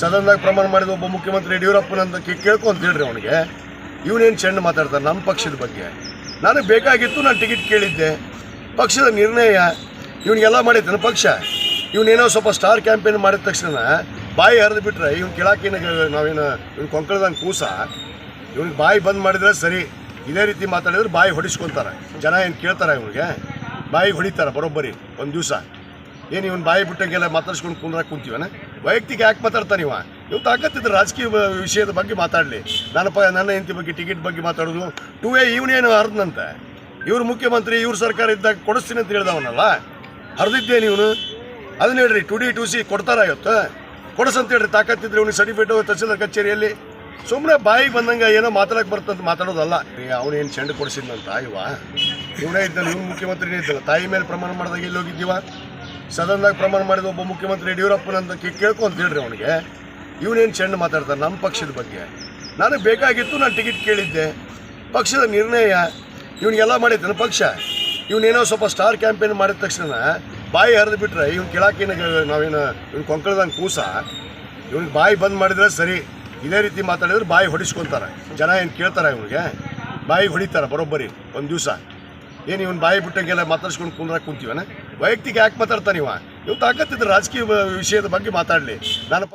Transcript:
ಸದನದಾಗ ಪ್ರಮಾಣ ಮಾಡಿದ ಒಬ್ಬ ಮುಖ್ಯಮಂತ್ರಿ ಯಡಿಯೂರಪ್ಪನಂತ ಕೇಳ್ಕೊಂತ ಹೇಳ್ರಿ ಅವನಿಗೆ. ಇವನೇನು ಚೆಂಡು ಮಾತಾಡ್ತಾರೆ ನಮ್ಮ ಪಕ್ಷದ ಬಗ್ಗೆ. ನನಗೆ ಬೇಕಾಗಿತ್ತು ನಾನು ಟಿಕೆಟ್ ಕೇಳಿದ್ದೆ. ಪಕ್ಷದ ನಿರ್ಣಯ, ಇವನಿಗೆಲ್ಲ ಮಾಡೈತೆ ಪಕ್ಷ. ಇವನೇನೋ ಸ್ವಲ್ಪ ಸ್ಟಾರ್ ಕ್ಯಾಂಪೇನ್ ಮಾಡಿದ ತಕ್ಷಣ ಬಾಯಿ ಹರಿದು ಬಿಟ್ರೆ ಇವ್ನು ಕೇಳಾಕೇನು ನಾವೇನು, ಇವ್ನು ಕೊಂಕಳ್ದಂಗೆ ಕೂಸ, ಇವ್ನಿಗೆ ಬಾಯಿ ಬಂದ್ ಮಾಡಿದ್ರೆ ಸರಿ. ಇದೇ ರೀತಿ ಮಾತಾಡಿದ್ರೆ ಬಾಯಿ ಹೊಡಿಸ್ಕೊಂತಾರೆ. ಜನ ಏನು ಕೇಳ್ತಾರೆ ಇವನಿಗೆ? ಬಾಯಿ ಹೊಡಿತಾರೆ ಬರೋಬ್ಬರಿ ಒಂದು ದಿವಸ. ಏನು ಇವನು ಬಾಯಿ ಬಿಟ್ಟಂಗೆಲ್ಲ ಮಾತಾಡ್ಸ್ಕೊಂಡು ಕುಂದ್ರಾಗ ಕುಂತೀವನ? ವೈಯಕ್ತಿಕ ಯಾಕೆ ಮಾತಾಡ್ತಾನೆ ಇವ ಇವ್ ತಾಕತ್ತಿದ್ರೆ ರಾಜಕೀಯ ವಿಷಯದ ಬಗ್ಗೆ ಮಾತಾಡಲಿ. ನನ್ನ ಪ ನನ್ನ ಹೆಂಡತಿ ಬಗ್ಗೆ, ಟಿಕೆಟ್ ಬಗ್ಗೆ ಮಾತಾಡೋದು ಟೂ ವೇ ಇವನೇನು ಹರಿದಂತೆ ಇವ್ರು ಮುಖ್ಯಮಂತ್ರಿ, ಇವ್ರ ಸರ್ಕಾರ ಇದ್ದಾಗ ಕೊಡಿಸ್ತೀನಿ ಅಂತ ಹೇಳ್ದವನಲ್ಲ? ಹರಿದಿದ್ದೇನೆ ಇವನು ಅದನ್ನ ಹೇಳ್ರಿ ಟು ಡಿ ಟು ಸಿ ಕೊಡ್ತಾರ ಇವತ್ತು? ಕೊಡಿಸಂತ ಹೇಳ್ರಿ, ತಾಕತ್ತಿದ್ರೆ ಇವ್ನಿಗೆ ಸರ್ಟಿಫಿಕೇಟ್ ತಹಸೀಲ್ದಾರ್ ಕಚೇರಿಯಲ್ಲಿ. ಸುಮ್ಮನೆ ಬಾಯಿಗೆ ಬಂದಂಗೆ ಏನೋ ಮಾತಾಡಕ್ಕೆ ಬರ್ತಂತ ಮಾತಾಡೋದಲ್ಲ. ಅವನೇನು ಚೆಂಡು ಕೊಡಿಸಿದ್ನಂತ ಇವ? ಇವನೇ ಇದ್ದಾನೆ ಇವ್ನು ಮುಖ್ಯಮಂತ್ರಿನೇ ಇದ್ದಲ್ಲ ತಾಯಿ ಮೇಲೆ ಪ್ರಮಾಣ ಮಾಡಿದಾಗ ಎಲ್ಲಿ ಹೋಗಿದ್ದೀವ? ಸದನದಾಗ ಪ್ರಮಾಣ ಮಾಡಿದ ಒಬ್ಬ ಮುಖ್ಯಮಂತ್ರಿ ಯಡಿಯೂರಪ್ಪನಂತ ಕೇ- ಕೇಳ್ಕೊ ಅಂತ ಹೇಳ್ರಿ ಅವನಿಗೆ. ಇವನೇನು ಚೆಂಡು ಮಾತಾಡ್ತಾರೆ ನಮ್ಮ ಪಕ್ಷದ ಬಗ್ಗೆ. ನನಗೆ ಬೇಕಾಗಿತ್ತು ನಾನು ಟಿಕೆಟ್ ಕೇಳಿದ್ದೆ. ಪಕ್ಷದ ನಿರ್ಣಯ ಇವನಿಗೆಲ್ಲ ಮಾಡೈತೆ ಪಕ್ಷ. ಇವನೇನೋ ಸ್ವಲ್ಪ ಸ್ಟಾರ್ ಕ್ಯಾಂಪೇನ್ ಮಾಡಿದ ತಕ್ಷಣ ಬಾಯಿ ಹರಿದು ಬಿಟ್ರೆ ಇವ್ನು ಕೇಳಾಕಿನ ನಾವೇನು ಇವ್ನು ಕೊಂಕಳದಂಗೆ ಕೂಸ, ಇವ್ನಿಗೆ ಬಾಯಿ ಬಂದ್ ಮಾಡಿದ್ರೆ ಸರಿ. ಇದೇ ರೀತಿ ಮಾತಾಡಿದ್ರೆ ಬಾಯಿ ಹೊಡಿಸ್ಕೊತಾರೆ. ಜನ ಏನು ಕೇಳ್ತಾರೆ ಇವನಿಗೆ? ಬಾಯಿ ಹೊಡಿತಾರೆ ಬರೋಬ್ಬರಿ ಒಂದು ದಿವಸ. ಏನು ಇವನು ಬಾಯಿ ಬಿಟ್ಟಂಗೆಲ್ಲ ಮಾತಾಡ್ಸ್ಕೊಂಡು ಕುಂದ್ರಾಗ ಕುಂತೀವನ? ವೈಯಕ್ತಿಕ ಯಾಕೆ ಮಾತಾಡ್ತಾನೆ ಇವ? ಇವ್ ತಾಕತ್ತಿದ್ರೆ ರಾಜಕೀಯ ವಿಷಯದ ಬಗ್ಗೆ ಮಾತಾಡಲಿ. ನಾನು